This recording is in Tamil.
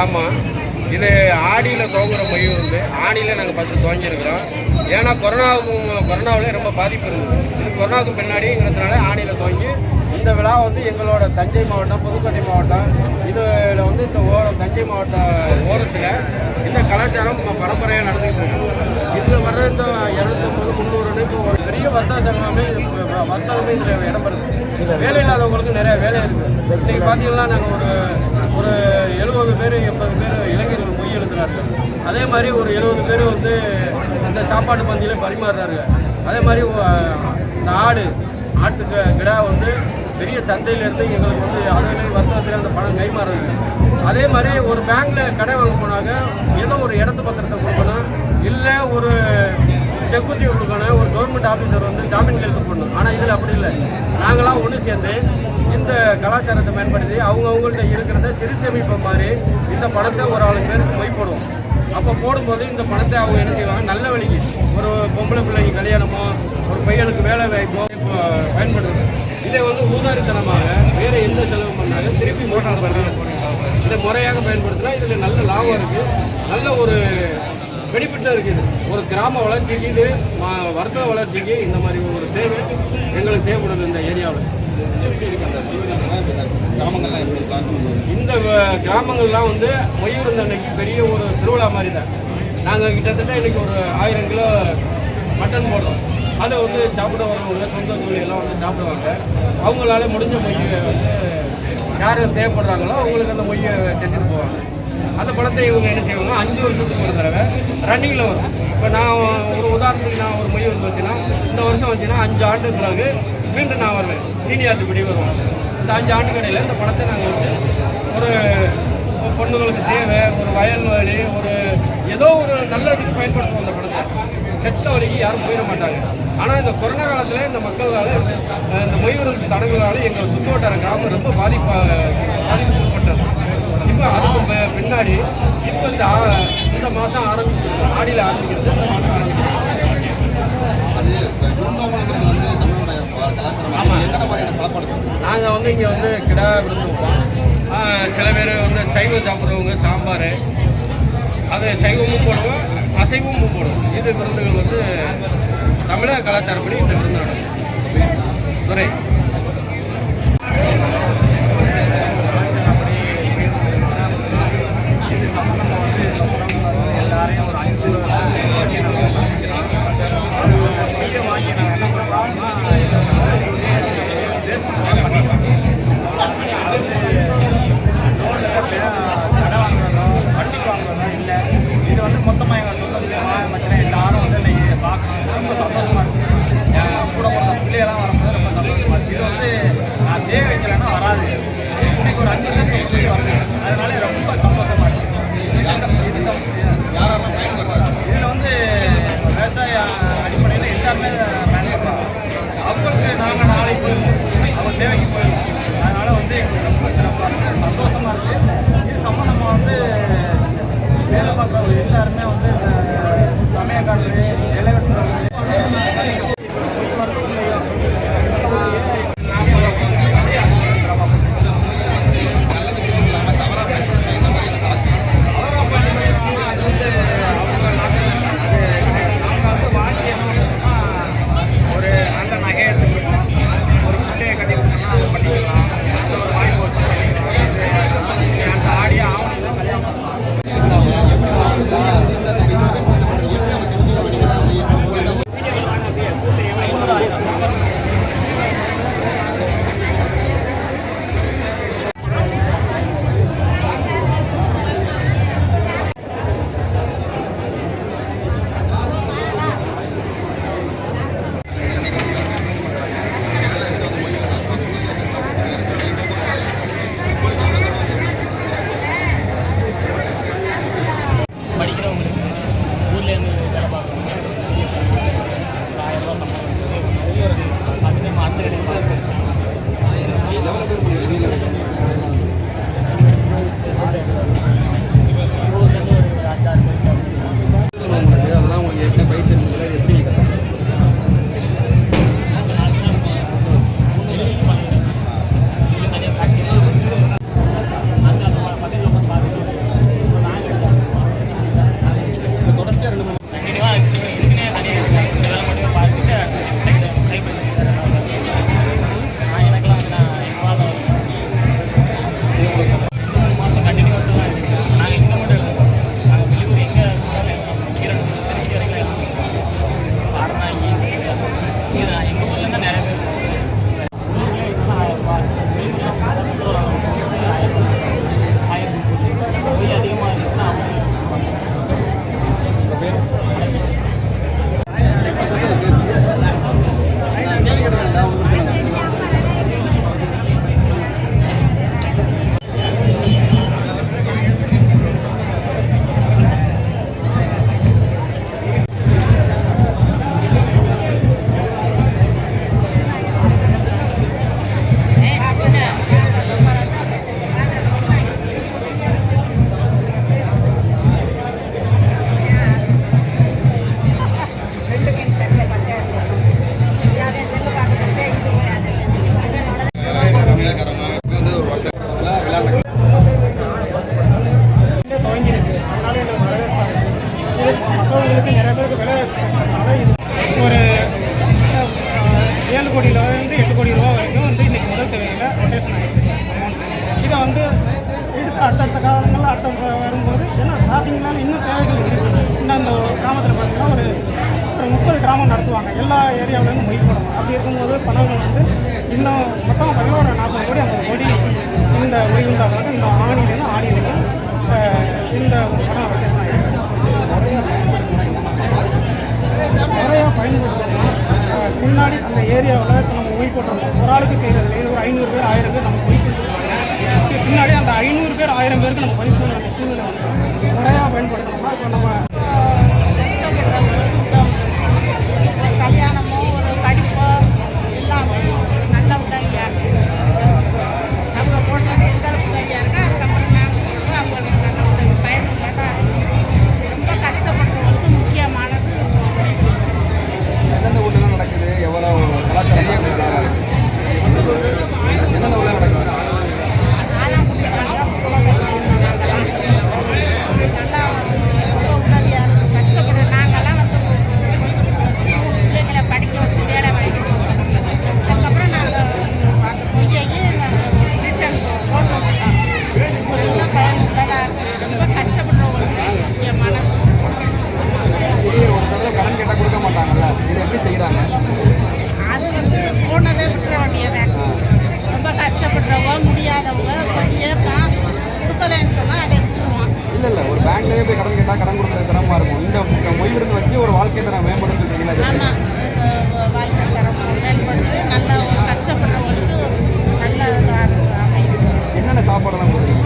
கிராமம் இது ஆடியில் தோங்குற மொய் வந்து ஆடியில் நாங்கள் பத்து துவங்கியிருக்கிறோம் ஏன்னா கொரோனாவுக்கும் கொரோனாவில் ரொம்ப பாதிப்பு இருந்தது. இது கொரோனாவுக்கு பின்னாடிங்கிறதுனால ஆடியில் துவங்கி இந்த விழா வந்து எங்களோட தஞ்சை மாவட்டம் புதுக்கோட்டை மாவட்டம் இதில் வந்து இந்த ஓர தஞ்சை மாவட்ட ஓரத்தில் இந்த கலாச்சாரம் பரம்பரையாக நடந்துக்கிட்டு இருக்கு. இதில் வர்ற இந்த இரநூத்தம்பது முந்நூறுன்னு இப்போ ஒரு பெரிய வர்த்தக சங்கமே வர்த்தகமே இதில் இடம்பெறுது. வேலை இல்லாதவங்களுக்கு நிறைய வேலை இருக்குது இன்னைக்கு பார்த்தீங்கன்னா நாங்கள் ஒரு ஒரு எழுபது பேர் எண்பது பேர் இளைஞர்கள் மொய் எழுதுறாரு அதே மாதிரி ஒரு எழுபது பேர் வந்து இந்த சாப்பாட்டு பந்தியில பரிமாறுறாரு அதே மாதிரி இந்த ஆடு ஆட்டு க- கிடா வந்து பெரிய சந்தையிலேருந்து எங்களுக்கு வந்து அதில் வர்த்தகத்தில் அந்த பணம் கைமாறுறது அதே மாதிரி ஒரு பேங்க்ல கடை வாங்க போனாங்க. ஏதோ ஒரு இடத்து பத்திரத்தை கொடுக்கணும் இல்லை ஒரு செக்யூரிட்டி கொடுக்கணும் ஒரு கவர்மெண்ட் ஆஃபீஸர் வந்து ஜாமீன் எழுத்து போடணும். ஆனால் இதில் அப்படி இல்லை. நாங்களாம் ஒன்று சேர்ந்து இந்த கலாச்சாரத்தை பயன்படுத்தி அவங்க அவங்கள்ட்ட இருக்கிறத சிறு சேமிப்பு மாதிரி இந்த பணத்தை ஒரு ஆளு பேருக்கு மொய் போடுவோம். அப்போ போடும்போது இந்த பணத்தை அவங்க என்ன செய்வாங்க? நல்ல வழிக்கு. ஒரு பொம்பளை பிள்ளைங்க கல்யாணமோ ஒரு பையனுக்கு வேலை வாய்ப்போ இப்போ பயன்படுறது இதை வந்து ஊதாரித்தனமாக வேறு எந்த செலவு பண்ணாலும் திருப்பி மோட்டார் பண்ணுறது இதை முறையாக பயன்படுத்தினா இதில் நல்ல லாபம் இருக்குது நல்ல ஒரு பெனிஃபிட்டாக இருக்குது. ஒரு கிராம வளர்ச்சிக்கு இது ம- வர்த்தக வளர்ச்சிக்கு இந்த மாதிரி ஒரு தேவை எங்களுக்கு தேவைப்படுது இந்த ஏரியாவில். இந்த கிராமங்கள்லாம் வந்து மொய்யூர் அன்னைக்கு பெரிய ஒரு திருவிழா மாதிரி தான். நாங்கள் கிட்டத்தட்ட இன்னைக்கு ஒரு ஆயிரம் கிலோ மட்டன் போடுறோம். அதை வந்து சாப்பிட வரவங்க சொந்த தொழில் எல்லாம் வந்து சாப்பிடுவாங்க. அவங்களால முடிஞ்ச மொய்யை வந்து யார் தேவைப்படுறாங்களோ அவங்களுக்கு அந்த மொய்யை செஞ்சுட்டு போவாங்க. அந்த படத்தை இவங்க என்ன செய்வாங்க? அஞ்சு வருஷத்துக்கு ஒரு தடவை ரன்னிங்கில் வரும். இப்போ நான் ஒரு உதாரணத்துக்கு நான் ஒரு மொய் வந்து வச்சுன்னா இந்த வருஷம் வச்சுன்னா அஞ்சு ஆண்டு பிறகு மீண்டும் நான் வருவேன். சீனியாரிட்டி படி வருவோம் இந்த அஞ்சு ஆண்டு கடையில் இந்த படத்தை நாங்கள் வந்து ஒரு பொண்ணுங்களுக்கு தேவை ஒரு வயல்வெளி ஒரு ஏதோ ஒரு நல்லதுக்கு பயன்படுத்துவோம் அந்த படத்தை. கெட்ட வழிக்கு யாரும் போயிட மாட்டாங்க. ஆனால் இந்த கொரோனா காலத்தில் இந்த மக்களால் இந்த மொய்வருக்கு தடங்களால் எங்கள் சுற்றுவட்டார கிராமம் ரொம்ப பாதிப்பா பாதிப்புப்பட்டது இப்போ அதுக்கு பின்னாடி. இப்போ இந்த இந்த மாதம் ஆரம்பிச்சிருக்கு ஆடியில் ஆரம்பிக்கிறது? நாங்கள் வந்து இங்கே வந்து கிடா ஆ, சில பேர் வந்து சைவம் சாப்பிட்றவங்க சாம்பார். அது சைவமும் போடுவோம் அசைவமும் போடுவோம். இது விருந்துகள் வந்து தமிழக கலாச்சாரப்படி இந்த விருந்து நடக்கும் துறை நிலவரம் காலங்களில் அடுத்த வரும்போது ஏன்னா ஸ்டார்டிங்னால இன்னும் தேவைகள் இருக்குது. இன்னும் அந்த கிராமத்தில் பார்த்தீங்கன்னா ஒரு ஒரு முப்பது கிராமம் நடத்துவாங்க. எல்லா ஏரியாவிலேருந்து மொழி போடணும். அப்படி இருக்கும்போது பணங்கள் வந்து இன்னும் மொத்தம் பார்த்தீங்கன்னா ஒரு நாற்பது கோடி ஐம்பது கோடி இந்த மொய் உண்டாகிறது இந்த ஆணிலேருந்து ஆணிலேருந்து இந்த பணம் ரொட்டேஷன் ஆகிருக்கு நிறையா பயன்படுத்தணும் முன்னாடி அந்த ஏரியாவில் இப்போ நம்ம மொய் போட்டோம். ஒரு ஆளுக்கு செய்கிறது ஒரு ஐநூறு பேர் ஆயிரம் பேர் நம்ம மொய் நம்ம மொய் செய்ய சூழ்நிலை வந்து நிறையா பயன்படுத்தணும்னா இப்போ நம்ம கஷ்டப்படுறவங்க முடியாதவங்க போய் கேட்பான் கொடுக்கலன்னு சொன்னால் அதை விட்டுருவான் இல்லை இல்லை ஒரு பேங்க்லேயே போய் கடன் கேட்டால் கடன் கொடுக்குறது சிரமமாக இருக்கும். இந்த விருந்து வச்சு ஒரு வாழ்க்கை தரம் மேம்படுத்த எப்படி? ஆமாம் வாழ்க்கை தரம் மேம்படுது நல்ல ஒரு கஷ்டப்படுறவங்களுக்கு நல்ல இதாக அமையுது என்னென்ன சாப்பாடெல்லாம் கொடுக்குறீங்க